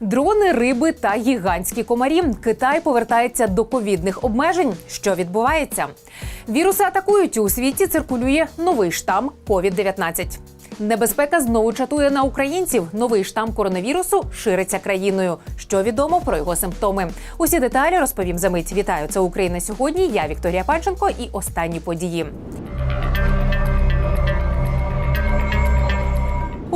Дрони, риби та гігантські комарі. Китай повертається до ковідних обмежень. Що відбувається? Віруси атакують у світі. Циркулює новий штам COVID-19. Небезпека знову чатує на українців. Новий штам коронавірусу шириться країною. Що відомо про його симптоми? Усі деталі розповім за мить. Вітаю, це Україна сьогодні. Я Вікторія Панченко і останні події.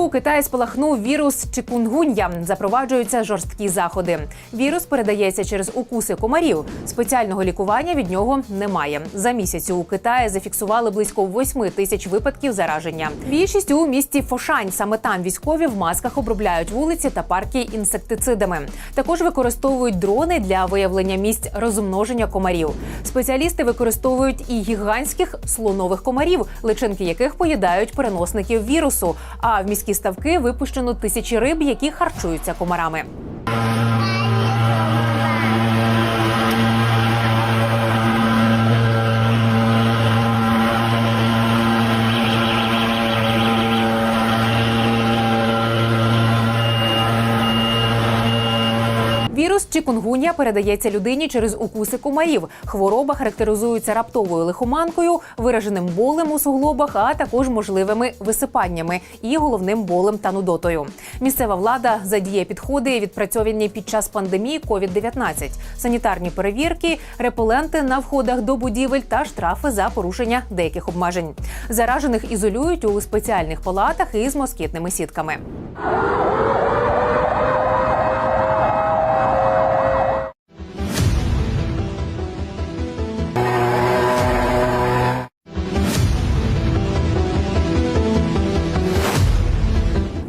У Китаї спалахнув вірус чикунгун'я. Запроваджуються жорсткі заходи. Вірус передається через укуси комарів. Спеціального лікування від нього немає. За місяць у Китаї зафіксували близько 8 тисяч випадків зараження. Більшість у місті Фошань. Саме там військові в масках обробляють вулиці та парки інсектицидами. Також використовують дрони для виявлення місць розмноження комарів. Спеціалісти використовують і гігантських слонових комарів, личинки яких поїдають переносників вірусу. А в міські ставки випущено тисячі риб, які харчуються комарами. Вірус передається людині через укуси комарів. Хвороба характеризується раптовою лихоманкою, вираженим болем у суглобах, а також можливими висипаннями і головним болем та нудотою. Місцева влада задіє підходи, відпрацьовані під час пандемії COVID-19, санітарні перевірки, репеленти на входах до будівель та штрафи за порушення деяких обмежень. Заражених ізолюють у спеціальних палатах із москітними сітками.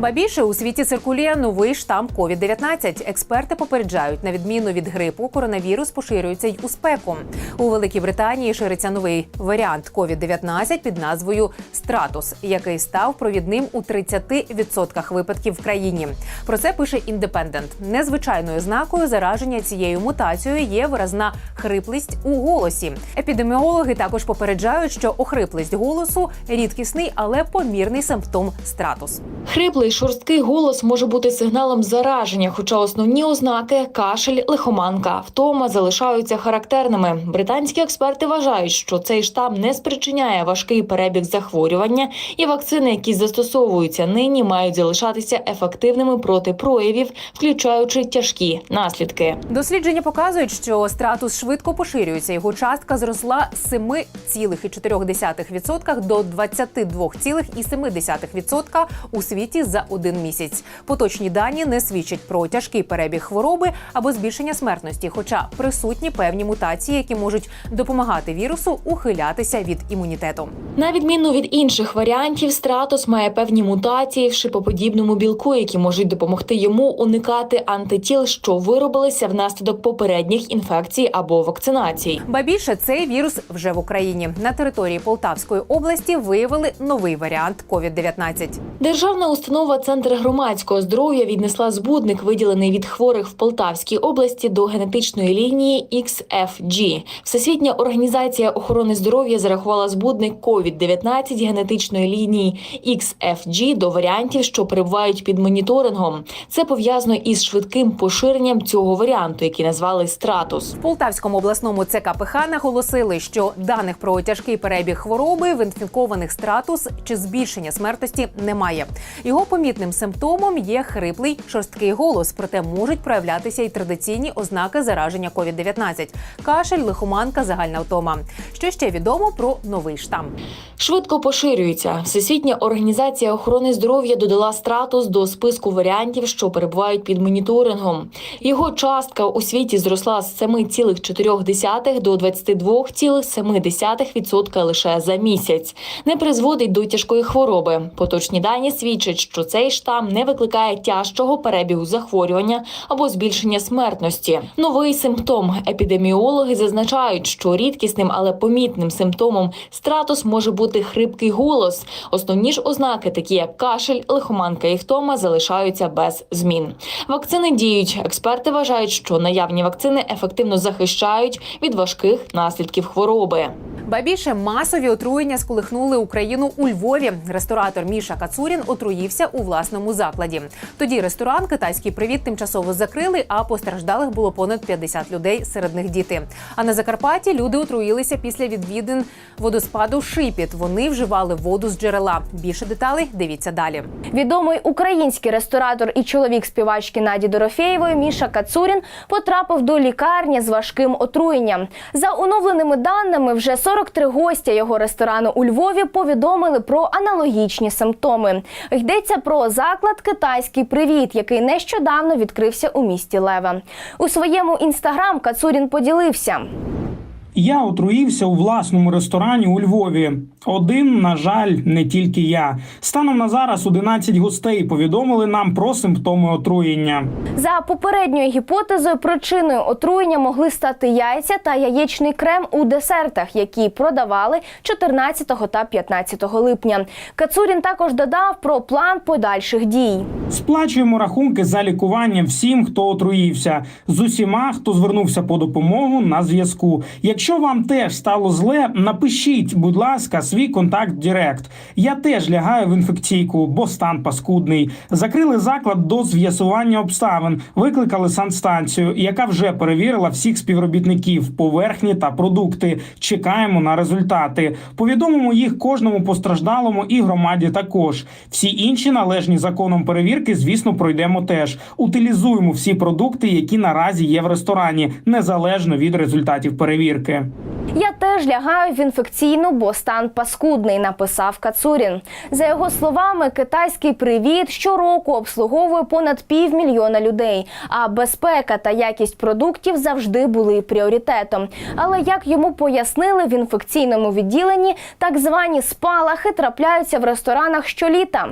Ба більше у світі циркулює новий штам COVID-19. Експерти попереджають, на відміну від грипу, коронавірус поширюється й у спеку. У Великій Британії шириться новий варіант COVID-19 під назвою Стратус, який став провідним у 30% випадків в країні. Про це пише індепендент. Незвичайною знакою зараження цією мутацією є виразна хриплість у голосі. Епідеміологи також попереджають, що охриплість голосу рідкісний, але помірний симптом стратус. Хриплий шорсткий голос може бути сигналом зараження, хоча основні ознаки кашель, лихоманка, втома залишаються характерними. Британські експерти вважають, що цей штам не спричиняє важкий перебіг захворювання, і вакцини, які застосовуються нині, мають залишатися ефективними проти проявів, включаючи тяжкі наслідки. Дослідження показують, що стратус швидко поширюється. Його частка зросла з 7,4% до 22,7% у світі за один місяць. Поточні дані не свідчать про тяжкий перебіг хвороби або збільшення смертності, хоча присутні певні мутації, які можуть допомагати вірусу ухилятися від імунітету. На відміну від інших варіантів, стратус має певні мутації в шипоподібному білку, які можуть допомогти йому уникати антитіл, що виробилися внаслідок попередніх інфекцій або вакцинацій. Ба більше цей вірус вже в Україні на території Полтавської області виявили новий варіант COVID-19. Державна установа Центр громадського здоров'я віднесла збудник, виділений від хворих в Полтавській області до генетичної лінії XFG. Всесвітня організація охорони здоров'я зарахувала збудник COVID-19 генетичної лінії XFG до варіантів, що перебувають під моніторингом. Це пов'язано із швидким поширенням цього варіанту, який назвали стратус. В Полтавському обласному ЦКПХ наголосили, що даних про тяжкий перебіг хвороби в інфікованих стратус чи збільшення смертності немає. Його помітним симптомом є хриплий шорсткий голос, проте можуть проявлятися і традиційні ознаки зараження COVID-19 – кашель, лихоманка, загальна втома. Що ще відомо про новий штам? Швидко поширюється. Всесвітня організація охорони здоров'я додала стратус до списку варіантів, що перебувають під моніторингом. Його частка у світі зросла з 7,4 до 22,7% лише за місяць. Не призводить до тяжкої хвороби. Поточні дані свідчать, що цей штам не викликає тяжчого перебігу захворювання або збільшення смертності. Новий симптом епідеміологи зазначають, що рідкісним, але помітним симптомом стратус може бути хрипкий голос. Основні ж ознаки, такі як кашель, лихоманка і втома, залишаються без змін. Вакцини діють. Експерти вважають, що наявні вакцини ефективно захищають від важких наслідків хвороби. Ба більше масові отруєння сколихнули Україну у Львові. Ресторатор Міша Кацурін отруївся у власному закладі. Тоді ресторан Китайський привіт тимчасово закрили, а постраждалих було понад 50 людей, серед них діти. А на Закарпатті люди отруїлися після відвідин водоспаду Шипіт. Вони вживали воду з джерела. Більше деталей дивіться далі. Відомий український ресторатор і чоловік співачки Наді Дорофєєвої Міша Кацурін потрапив до лікарні з важким отруєнням. За оновленими даними, вже 43 гостя його ресторану у Львові повідомили про аналогічні симптоми. Йдеться про заклад Китайський привіт, який нещодавно відкрився у місті Леве. У своєму інстаграм Кацурін поділився. Я отруївся у власному ресторані у Львові. Один, на жаль, не тільки я. Станом на зараз 11 гостей повідомили нам про симптоми отруєння. За попередньою гіпотезою, причиною отруєння могли стати яйця та яєчний крем у десертах, які продавали 14 та 15 липня. Кацурін також додав про план подальших дій. Сплачуємо рахунки за лікування всім, хто отруївся, з усіма, хто звернувся по допомогу на зв'язку. Якщо вам теж стало зле, напишіть, будь ласка, свій контакт Директ. Я теж лягаю в інфекційку, бо стан паскудний. Закрили заклад до з'ясування обставин. Викликали санстанцію, яка вже перевірила всіх співробітників, поверхні та продукти. Чекаємо на результати. Повідомимо їх кожному постраждалому і громаді. Також всі інші належні законом перевірки, звісно, пройдемо теж. Утилізуємо всі продукти, які наразі є в ресторані, незалежно від результатів перевірки. Я теж лягаю в інфекційну, бо стан паскудний, написав Кацурін. За його словами, китайський привіт щороку обслуговує понад півмільйона людей. А безпека та якість продуктів завжди були пріоритетом. Але як йому пояснили в інфекційному відділенні, так звані спалахи трапляються в ресторанах щоліта.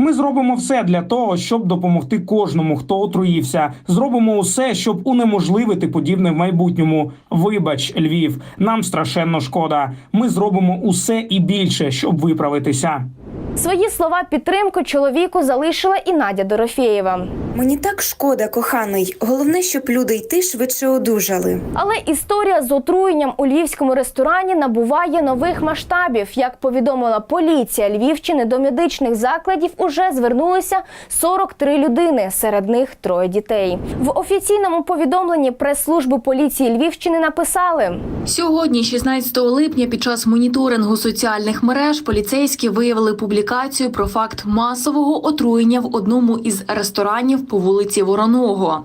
Ми зробимо все для того, щоб допомогти кожному, хто отруївся. Зробимо усе, щоб унеможливити подібне в майбутньому. Вибач, Львів, нам страшенно шкода. Ми зробимо усе і більше, щоб виправитися. Свої слова підтримки чоловіку залишила і Надя Дорофєєва. Мені так шкода, коханий. Головне, щоб люди й ти швидше одужали. Але історія з отруєнням у львівському ресторані набуває нових масштабів. Як повідомила поліція Львівщини, до медичних закладів уже звернулися 43 людини, серед них троє дітей. В офіційному повідомленні прес-служби поліції Львівщини написали: Сьогодні, 16 липня, під час моніторингу соціальних мереж поліцейські виявили публікацію про факт масового отруєння в одному із ресторанів по вулиці Вороного.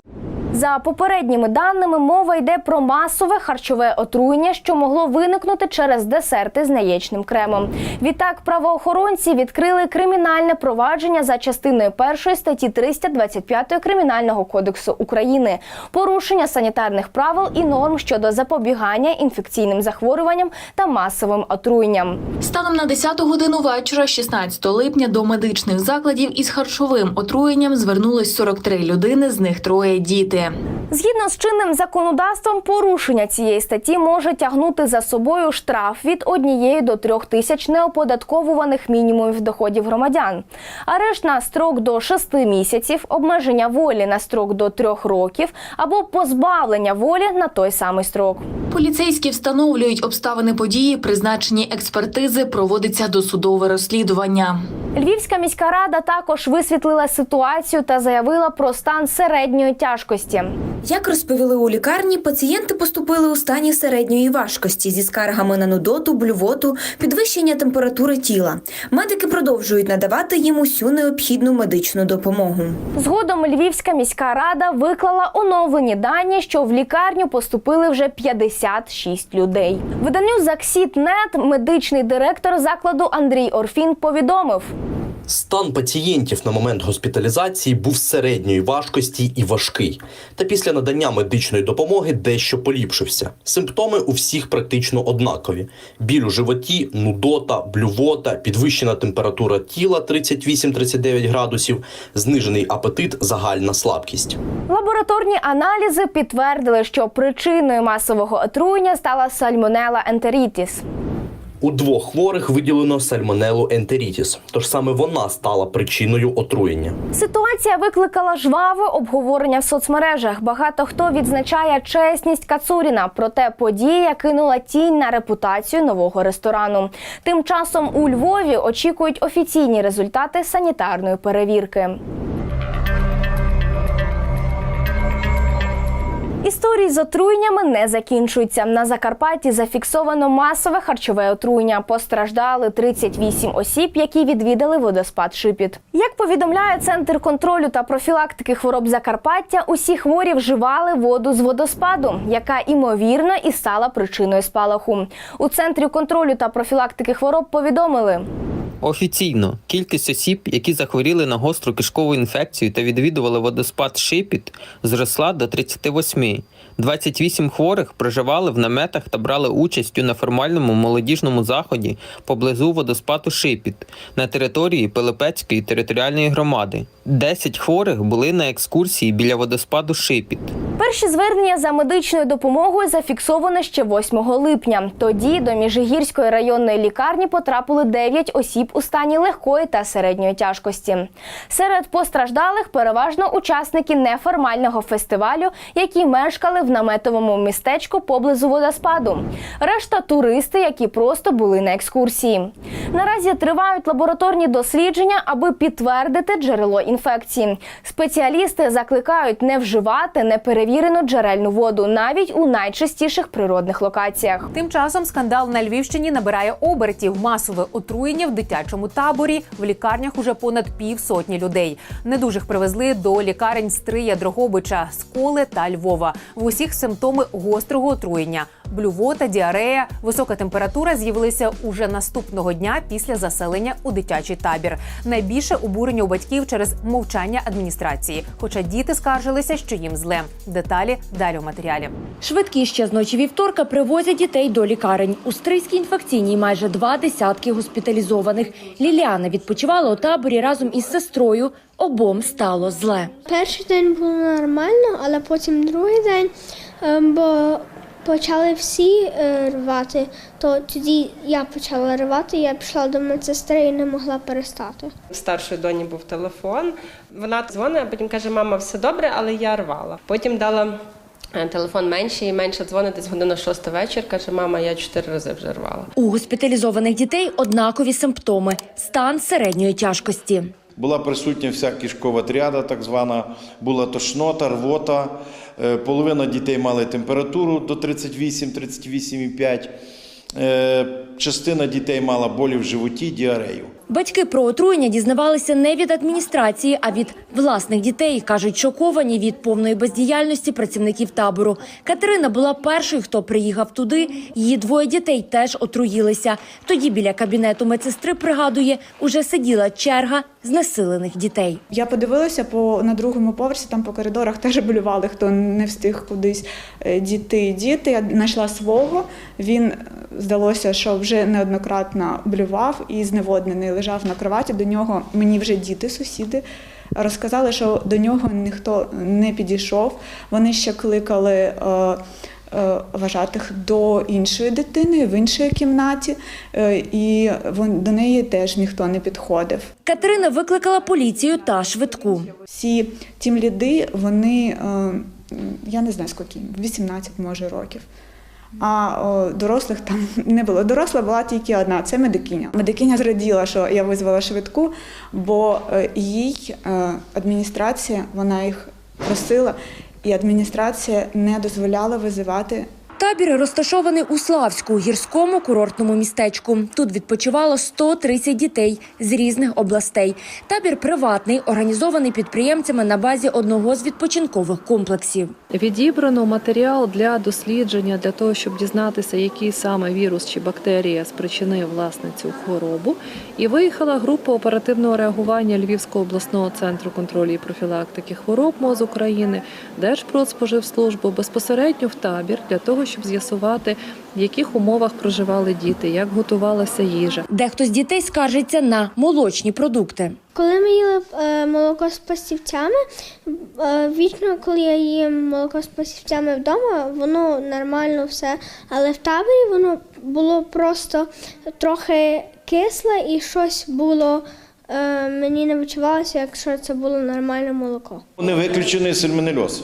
За попередніми даними, мова йде про масове харчове отруєння, що могло виникнути через десерти з яєчним кремом. Відтак, правоохоронці відкрили кримінальне провадження за частиною першої статті 325 кримінального кодексу України, порушення санітарних правил і норм щодо запобігання інфекційним захворюванням та масовим отруєнням. Станом на 10 годину вечора, 16 липня, до медичних закладів із харчовим отруєнням звернулись 43 людини, з них троє діти. Згідно з чинним законодавством, порушення цієї статті може тягнути за собою штраф від однієї до трьох тисяч неоподатковуваних мінімумів доходів громадян, арешт на строк до шести місяців, обмеження волі на строк до трьох років або позбавлення волі на той самий строк. Поліцейські встановлюють обставини події, призначені експертизи, проводиться досудове розслідування. Львівська міська рада також висвітлила ситуацію та заявила про стан середньої тяжкості. Як розповіли у лікарні, пацієнти поступили у стані середньої важкості зі скаргами на нудоту, блювоту, підвищення температури тіла. Медики продовжують надавати їм усю необхідну медичну допомогу. Згодом Львівська міська рада виклала оновлені дані, що в лікарню поступили вже 56 людей. Виданню Заксіт.нет медичний директор закладу Андрій Орфін повідомив. Стан пацієнтів на момент госпіталізації був середньої важкості і важкий. Та після надання медичної допомоги дещо поліпшився. Симптоми у всіх практично однакові: біль у животі, нудота, блювота, підвищена температура тіла 38-39 градусів, знижений апетит, загальна слабкість. Лабораторні аналізи підтвердили, що причиною масового отруєння стала сальмонела ентерітіс. У двох хворих виділено сальмонелу ентерітіс, тож саме вона стала причиною отруєння. Ситуація викликала жваве обговорення в соцмережах. Багато хто відзначає чесність Кацуріна. Проте подія кинула тінь на репутацію нового ресторану. Тим часом у Львові очікують офіційні результати санітарної перевірки. Історії з отруєннями не закінчуються. На Закарпатті зафіксовано масове харчове отруєння. Постраждали 38 осіб, які відвідали водоспад Шипіт. Як повідомляє центр контролю та профілактики хвороб Закарпаття, усі хворі вживали воду з водоспаду, яка імовірно і стала причиною спалаху. У центрі контролю та профілактики хвороб повідомили. Офіційно кількість осіб, які захворіли на гостру кишкову інфекцію та відвідували водоспад Шипіт, зросла до 38. 28 хворих проживали в наметах та брали участь у неформальному молодіжному заході поблизу водоспаду Шипіт на території Пилипецької територіальної громади. 10 хворих були на екскурсії біля водоспаду Шипіт. Перші звернення за медичною допомогою зафіксовано ще 8 липня. Тоді до Міжгірської районної лікарні потрапили 9 осіб у стані легкої та середньої тяжкості. Серед постраждалих переважно учасники неформального фестивалю, які мешкали в наметовому містечку поблизу водоспаду. Решта туристи, які просто були на екскурсії. Наразі тривають лабораторні дослідження, аби підтвердити джерело інфекції. Спеціалісти закликають не вживати неперевірену джерельну воду навіть у найчастіших природних локаціях. Тим часом скандал на Львівщині набирає обертів. Масове отруєння в дитячому таборі. В лікарнях уже понад півсотні людей. Недужих привезли до лікарень Стрия, Дрогобича, Сколи та Львова. В усіх симптоми гострого отруєння. Блювота, діарея, висока температура з'явилися уже наступного дня після заселення у дитячий табір. Найбільше обурення у батьків через мовчання адміністрації. Хоча діти скаржилися, що їм зле. Деталі далі у матеріалі. Швидкі ще з ночі вівторка привозять дітей до лікарень. У Стрийській інфекційній майже два десятки госпіталізованих. Ліліана відпочивала у таборі разом із сестрою. Обом стало зле. Перший день було нормально, але потім другий день, ем, бо почали всі е, рвати, то тоді я почала рвати, я пішла до медсестри і не могла перестати. В старшої доні був телефон. Вона дзвонить, а потім каже: мама, все добре, але я рвала. Потім дала е, телефон менший, і менше дзвонить десь година шоста вечір. Каже, мама, я чотири рази вже рвала. У госпіталізованих дітей однакові симптоми стан середньої тяжкості. Була присутня вся кишкова тріада, так звана, була тошнота, рвота. Е, Половина дітей мали температуру до 38-38,5. Е, Частина дітей мала болі в животі, діарею. Батьки про отруєння дізнавалися не від адміністрації, а від власних дітей. кажуть, шоковані від повної бездіяльності працівників табору. Катерина була першою, хто приїхав туди. Її двоє дітей теж отруїлися. Тоді біля кабінету медсестри пригадує, уже сиділа черга знесилених дітей. Я подивилася по на другому поверсі, там по коридорах теж болювали, хто не встиг кудись е, діти. Діти я знайшла свого. Він е, здалося, що вже неоднократно блював і зневоднений лежав на кроваті. До нього мені вже діти, сусіди. Розказали, що до нього ніхто не підійшов. Вони ще кликали е, е, вважатих до іншої дитини в іншій кімнаті, е, і вон, до неї теж ніхто не підходив. Катерина викликала поліцію та швидку. Всі тім ліди, вони, е, я не знаю скільки, їм, 18 може років. А о, дорослих там не було. Доросла була тільки одна це медикиня. Медикиня зраділа, що я визвала швидку, бо е, їй е, адміністрація, вона їх просила, і адміністрація не дозволяла визивати Табір розташований у Славську, гірському курортному містечку. Тут відпочивало 130 дітей з різних областей. Табір приватний, організований підприємцями на базі одного з відпочинкових комплексів. Відібрано матеріал для дослідження для того, щоб дізнатися, який саме вірус чи бактерія спричинив власне цю хворобу. І виїхала група оперативного реагування Львівського обласного центру контролю і профілактики хвороб МОЗ України, Держпродспоживслужбу безпосередньо в табір для того, щоб з'ясувати, в яких умовах проживали діти, як готувалася їжа. Дехто з дітей скаржиться на молочні продукти. Коли ми їли е, молоко з пастівцями, е, вічно, коли я їм молоко з пастівцями вдома, воно нормально все. Але в таборі воно було просто трохи кисле і щось було. Е, мені не відчувалося, якщо це було нормальне молоко. Не виключений сальмонельоз.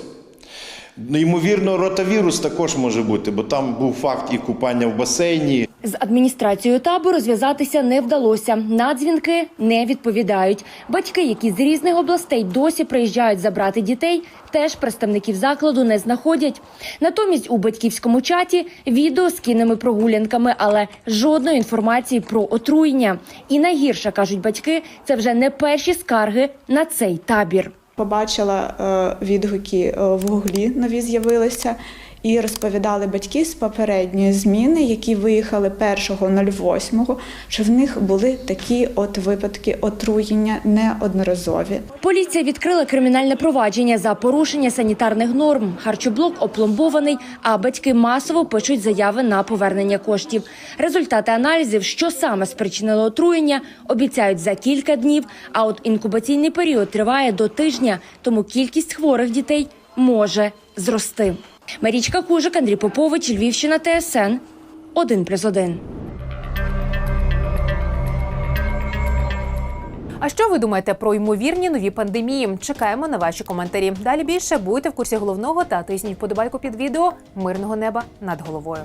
Ймовірно, ротавірус також може бути, бо там був факт і купання в басейні, З адміністрацією табору зв'язатися не вдалося. На дзвінки не відповідають. Батьки, які з різних областей досі приїжджають забрати дітей, теж представників закладу не знаходять. Натомість у батьківському чаті відео з кінними прогулянками, але жодної інформації про отруєння. І найгірше кажуть батьки, це вже не перші скарги на цей табір. Побачила е, відгуки е, в гуглі нові з'явилися. І розповідали батьки з попередньої зміни, які виїхали 1.08, що в них були такі от випадки отруєння неодноразові. Поліція відкрила кримінальне провадження за порушення санітарних норм. Харчоблок опломбований, а батьки масово пишуть заяви на повернення коштів. Результати аналізів, що саме спричинило отруєння, обіцяють за кілька днів. А от інкубаційний період триває до тижня, тому кількість хворих дітей може зрости. Марічка Кужик, Андрій Попович, Львівщина, ТСН 1+,1. А що ви думаєте про ймовірні нові пандемії? Чекаємо на ваші коментарі. Далі більше будьте в курсі головного та тисніть вподобайку під відео. Мирного неба над головою.